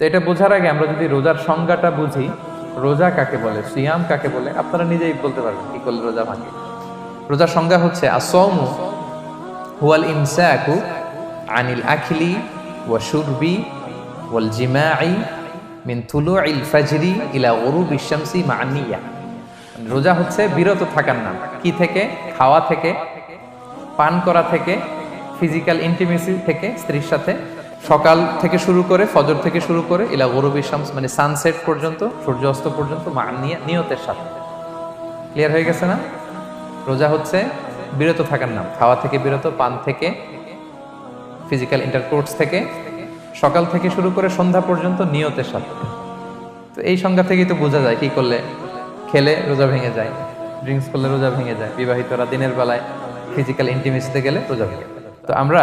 তো এটা বোঝার আগে আমরা যদি রোজার সংজ্ঞাটা বুঝি, রোজা কাকে বলে, সিয়াম কাকে বলে, আপনারা নিজেই বলতে পারবেন কি করলে রোজা ভাঙে। রোজার সংজ্ঞা হচ্ছে আসৌমু হুয়াল ইমসাকু আনিল আখিলি ওয়া শুরবি ওয়াল জিমাই মিন তুলুইল ফাজরি ইলা গরুবি শামসি মা'নিয়া রোজা হচ্ছে বিরত থাকার নাম। কি থেকে? খাওয়া থেকে, পান করা থেকে, ফিজিক্যাল ইন্টিমেসি থেকে, স্ত্রীর সাথে সকাল থেকে শুরু করে, ফজর থেকে শুরু করে, ইলা গরুবি শামস মানে সানসেট পর্যন্ত, সূর্যাস্ত পর্যন্ত মা'নিয়া নিয়তের সাথে। ক্লিয়ার হয়ে গেছে না? রোজা হচ্ছে বিরত থাকার নাম। খাওয়া থেকে বিরত, পান থেকে ফিজিক্যাল ইন্টারকোর্স থেকে। সকাল থেকে শুরু করে সন্ধ্যা পর্যন্ত নিয়তের সাথে। তো এই সংজ্ঞা থেকেই তো বোঝা যায় কি করলে খেলে রোজা ভেঙে যায় ড্রিঙ্কস করলে রোজা ভেঙে যায়, বিবাহিতরা দিনের বেলায় ফিজিক্যাল ইন্টিমেসিতে গেলে রোজা ভেঙে যায়। তো আমরা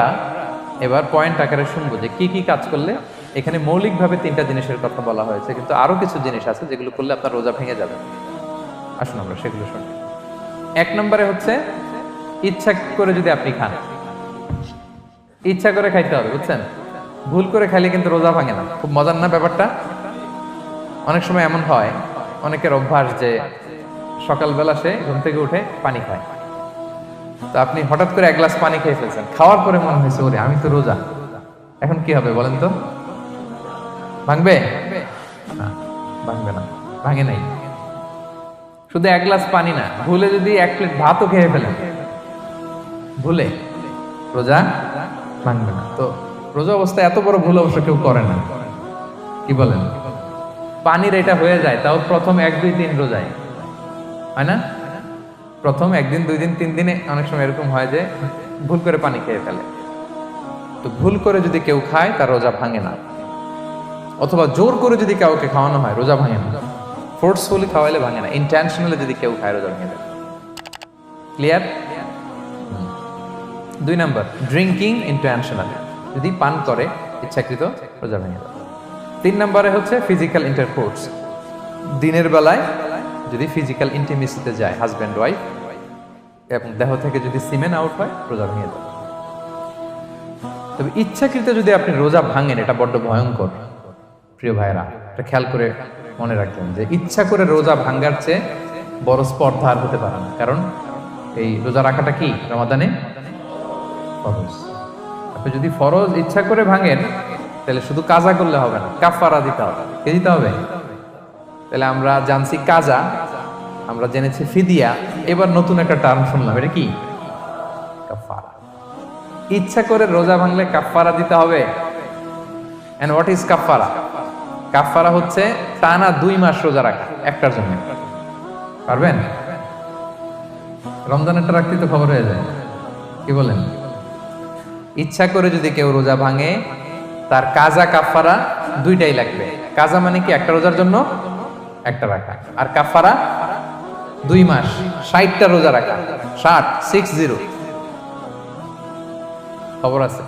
এবার পয়েন্ট আকারে শুনব যে কি কি কাজ করলে এখানে মৌলিকভাবে তিনটা জিনিসের কথা বলা হয়েছে, কিন্তু আরও কিছু জিনিস আছে যেগুলো করলে আপনার রোজা ভেঙে যাবে। আসুন আমরা সেগুলো শুনি। এক নম্বরে হচ্ছে ইচ্ছা করে যদি আপনি খান, ইচ্ছা করে খাইতে হবে, বুঝছেন? ভুল করে খাইলে কিন্তু রোজা ভাঙে না। খুব মজার না ব্যাপারটা? অনেক সময় এমন হয়, অনেকের অভ্যাস যে সকালবেলা সে ঘুম থেকে উঠে পানি খায়। তো আপনি হঠাৎ করে এক গ্লাস পানি খেয়ে ফেলছেন। খাওয়ার পরে মনে হয়েছে, ওরে, আমি তো রোজা। এখন কি হবে বলেন তো? ভাঙবে? না ভাঙবে না, ভাঙে নাই। শুধু এক গ্লাস পানি না, ভুলে যদি এক প্লেট ভাতও খেয়ে ফেলেন। ভুলে? রোজা? ভাঙবে না। তো রোজা অবস্থায় এত বড় ভুল অবশ্য কেউ করে না। কি বলেন? পানির এটা হয়ে যায়, তাও প্রথম এক দুই দিন রোজায়। হয় না? প্রথম একদিন দুই দিন তিন দিনে অনেক সময় এরকম হয় যে ভুল করে পানি খেয়ে ফেলে। তো ভুল করে যদি কেউ খায়, তার রোজা ভাঙে না। অথবা জোর করে যদি কাউকে খাওয়ানো হয়, রোজা ভাঙে না। ফোর্সফুলি খাওয়াইলে ভাঙে না। ইন্টেনশনালি যদি কেউ খায়, রোজা ভেঙে যায় ক্লিয়ার দুই নাম্বার ড্রিঙ্কিং ইন্টেনশনালি যদি পান করে, ইচ্ছাকৃত, রোজা ভেঙে তিন নম্বরে হচ্ছে ফিজিক্যাল ইন্টারকোর্স দিনের বেলায় যদি ফিজিক্যাল ইন্টিমেসিতে যায় হাজব্যান্ড ওয়াইফ এবং দেহ থেকে যদি সিমেন আউট হয়, রোজা ভেঙে যাবে। তবে ইচ্ছাকৃত যদি আপনি রোজা ভাঙেন, এটা বড্ড ভয়ঙ্কর, প্রিয় ভাইরা এটা খেয়াল করে মনে রাখবেন যে ইচ্ছা করে রোজা ভাঙ্গার চেয়ে বড় স্পর্ধা আর হতে পারে না। কারণ এই রোজা রাখাটা কি? রমাদানে ফরজ। আপনি যদি ফরজ ইচ্ছা করে ভাঙেন, তাহলে শুধু কাজা করলে হবে না কাফারা দিতে হবে। কে দিতে হবে? তাহলে আমরা জানছি কাজা, আমরা জেনেছি ফিদিয়া। এবার নতুন একটা টার্ম শুনলাম, এটা কি? কাফারা ইচ্ছা করে রোজা ভাঙলে কাফারা দিতে হবে। এন্ড হোয়াট ইজ কাফারা কাফারা হচ্ছে টানা দুই মাস রোজা রাখা, একটার জন্য। পারবেন? রমজানেরটা রাখতে তো খবর হয়ে যায়। কি বলেন? ইচ্ছা করে যদি কেউ রোজা ভাঙে, তার কাজা কাফারা দুইটাই লাগবে। কাজা মানে কি, একটা রোজার জন্য? একটা রাখা। আর কাফারা দুই মাস। ষাটটা রোজা রাখা। ষাট সিক্স জিরো খবর আছে।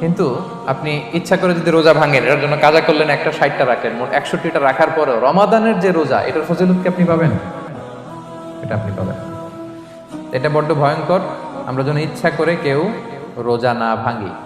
কিন্তু আপনি ইচ্ছা করে যদি রোজা ভাঙেন, এটার জন্য কাজা করলেন একটা, ষাটটা রাখলেন মোট একষট্টিটা রাখার পরেও রমাদানের যে রোজা, এটার ফজিলত কি আপনি পাবেন? এটা আপনি পাবেন। এটা বড্ড ভয়ঙ্কর। আমরা যেন ইচ্ছা করে কেউ রোজা না ভাঙি।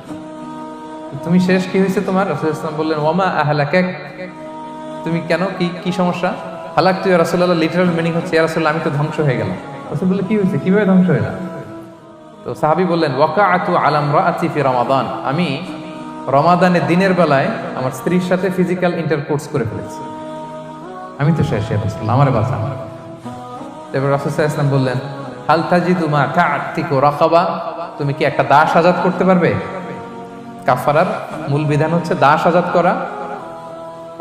তুমি শেষ কি হয়েছে তোমার? রাসূল ইসলাম বললেন ওমা আহলাকাক? তুমি কেন? কি কি সমস্যা? হালাকতু ইয়া রাসূলুল্লাহ লিটারাল মিনিং হচ্ছে রাসূলুল্লাহ, আমি তো ধ্বংস হয়ে গেলাম। রাসূল বললেন, কি হয়েছে? কীভাবে ধ্বংস হয়ে তো সাহাবি বললেন ওয়াকা আতু আলাম রাআতি ফি রমাদান। আমি রমাদানের দিনের বেলায় আমার স্ত্রীর সাথে ফিজিক্যাল ইন্টারকোর্স করে ফেলেছি। আমি তো শেষ রাসূল আমার বাসা এবার রাসূল সাল্লাল্লাহু ইসলাম বললেন, হাল তাজিদু মা কাআতিকু রাকাবা? তুমি কি একটা দাস আজাদ করতে পারবে? কাফারার মূল বিধান হচ্ছে দাস আজাদ করা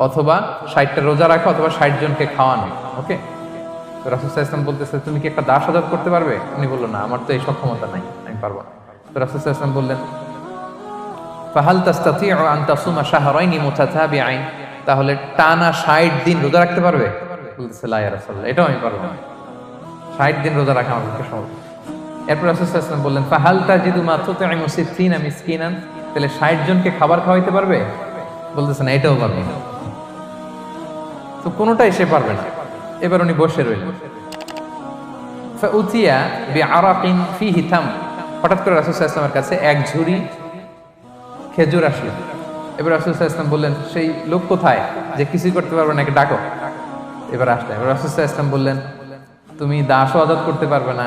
অথবা ষাটটা রোজা রাখা অথবা ষাট জনকে খাওয়ানো, ওকে? তো ইসলাম বলতেছে, তুমি কি একটা দাস আজাদ করতে পারবে? উনি বলল, না, আমার তো এই সক্ষমতা নাই, আমি পারব না। তো রাসুল ইসলাম বললেন, ফাহাল তাসুমা শাহরাইনি মুতাতাবিআইন? তাহলে টানা 60 দিন রোজা রাখতে পারবে? বলতেছে, লা রাসূলুল্লাহ এটাও আমি পারব না। 60 দিন রোজা রাখা আমার পক্ষে সম্ভব এরপর ওয়াসাল্লাম বললেন, ফাহাল তাজিদু মা তুতইমু সিত্তিনা মিসকিনান? তাহলে 60 জনকে খাবার খাওয়াইতে পারবে? বলতেছে, না, এটাও পারবে না। তো কোনোটাই সে পারবে না। এবার উনি বসে রইলেন। ফাউতিয়া বিআরাকিন ফিহি তাম হঠাৎ করে রাসূল ওয়াসাল্লামের কাছে এক ঝুড়ি খেজুর আসলো। এবার রাসূল ওয়াসাল্লাম বললেন, সেই লোক কোথায়? যে কিছুই করতে পারবে না ডাকো। এবার আসলে এবার রাসূল ওয়াসাল্লাম বললেন, তুমি দাসও আজাদ করতে পারবে না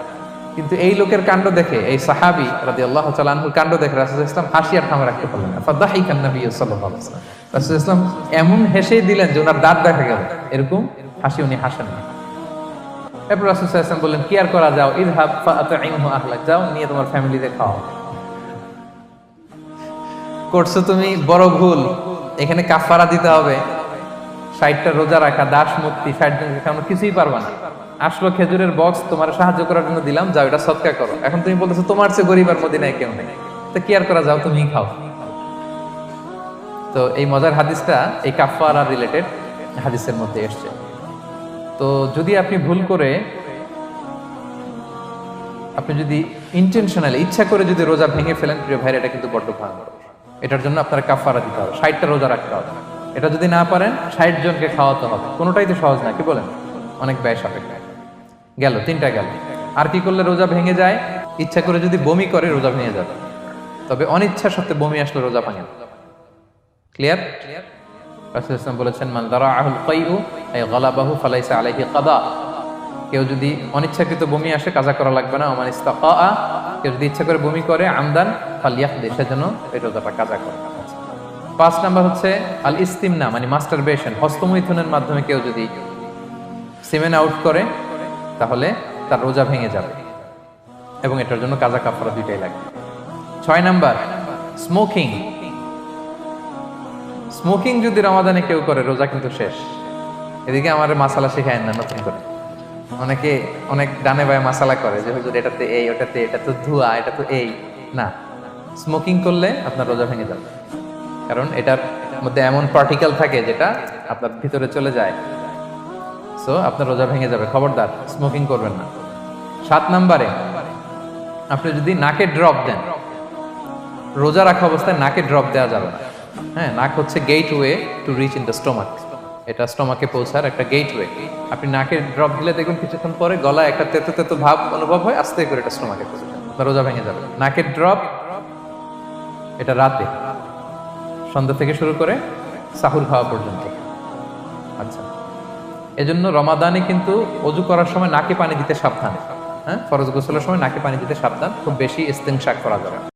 কিন্তু এই লোকের কাণ্ড দেখে, এই সাহাবি রাদিয়াল্লাহু তাআলা আনহুর কাণ্ড দেখে রাসূল ওয়াসাল্লাম হাসি আর থামা রাখতে পারলেন না। ফাদাহিকা নবী সাল্লাল্লাহু আলাইহি ওয়াসাল্লাম। রাসূল ওয়াসাল্লাম এমন হেসেই দিলেন যে ওনার দাঁত দেখা গেল। এরকম হাসি উনি হাসেন না। এরপর রাসূল বললেন, কি আর করা যাও? আহলাক যাও, নিয়ে তোমার ফ্যামিলিতে খাও করছ তুমি? বড় ভুল। এখানে কাফারা দিতে হবে। ষাটটা রোজা রাখা, দাস মুক্তি, ষাট খাওয়ানো কিছুই পারবা না। আসলো খেজুরের বক্স তোমার সাহায্য করার জন্য দিলাম, যাও, এটা সৎকার করো। এখন তুমি বলতেছো, তোমার চেয়ে গরিব আর মদিনায় কেউ নেই। তো কি আর করা যাও তুমি খাও। তো এই মজার হাদিসটা এই কাফারা রিলেটেড হাদিসের মধ্যে এসছে। তো যদি আপনি ভুল করে, আপনি যদি ইন্টেনশনালি ইচ্ছা করে যদি রোজা ভেঙে ফেলেন, প্রিয় ভাইরা, এটা কিন্তু বড্ড ভয়ঙ্কর। এটার জন্য আপনার কাফারা দিতে হবে, ষাটটা রোজা রাখতে হবে। এটা যদি না পারেন, ষাট জনকে খাওয়াতে হবে। কোনোটাই তো সহজ না, কি বলেন? অনেক ব্যয় সাপেক্ষ। গেল, তিনটা গেল। আর কি করলে রোজা ভেঙে যায়? ইচ্ছা করে যদি বমি করে, রোজা ভেঙে যাবে। তবে অনিচ্ছা সত্ত্বে বমি আসলে রোজা ভাঙে ক্লিয়ার রাসূল ইসলাম বলেছেন, মান দারা আহুল কাইউ আই গালাবাহু, ফালাইসা আলাইহি কাদা। কেউ যদি অনিচ্ছাকৃত বমি আসে, কাজা করা লাগবে না। ওমান ইস্তাকা কেউ যদি ইচ্ছা করে বমি করে, আমদান ফালিয়াহদে সেজন্য এই রোজাটা কাজা করে। পাঁচ নাম্বার হচ্ছে, আল ইস্তিমনা মানে মাস্টারবেশন হস্তমৈথুনের মাধ্যমে কেউ যদি সিমেন আউট করে তাহলে তার রোজা ভেঙে যাবে। এবং এটার জন্য কাজা কাফারা দুইটাই লাগবে। ছয় নাম্বার স্মোকিং স্মোকিং যদি রমাদানে কেউ করে, রোজা কিন্তু শেষ। এদিকে আমার মাসালা শেখায় না, নতুন করে। অনেকে অনেক ডানে বায়ে মাসালা করে যে, হুজুর, এটাতে এই, ওটাতে, এটা তো ধোয়া, এটা তো এই। না। স্মোকিং করলে আপনার রোজা ভেঙে যাবে। কারণ এটার মধ্যে এমন পার্টিকেল থাকে যেটা আপনার ভিতরে চলে যায়। সো আপনার রোজা ভেঙে যাবে। খবরদার স্মোকিং করবেন না। সাত নাম্বারে, আপনি যদি নাকে ড্রপ দেন, রোজা রাখা অবস্থায় নাকে ড্রপ দেওয়া যাবে না। হ্যাঁ নাক হচ্ছে gateway to reach in the stomach এটা স্টোমাকে পৌঁছার একটা গেট ওয়ে আপনি নাকে ড্রপ দিলে দেখুন কিছুক্ষণ পরে গলায় একটা তেতো তেতো ভাব অনুভব হয়, আস্তে করে এটা স্টোমাকে পৌঁছে রোজা ভেঙে যাবে। নাকের ড্রপ এটা রাতে। সন্ধ্যা থেকে শুরু করে সাহুর খাওয়া পর্যন্ত। আচ্ছা। এজন্য রমাদানে কিন্তু অজু করার সময় নাকে পানি দিতে সাবধান। হ্যাঁ? ফরজ গোসলের সময় নাকে পানি দিতে সাবধান। খুব বেশি ইস্তেংশাক করা যাবে।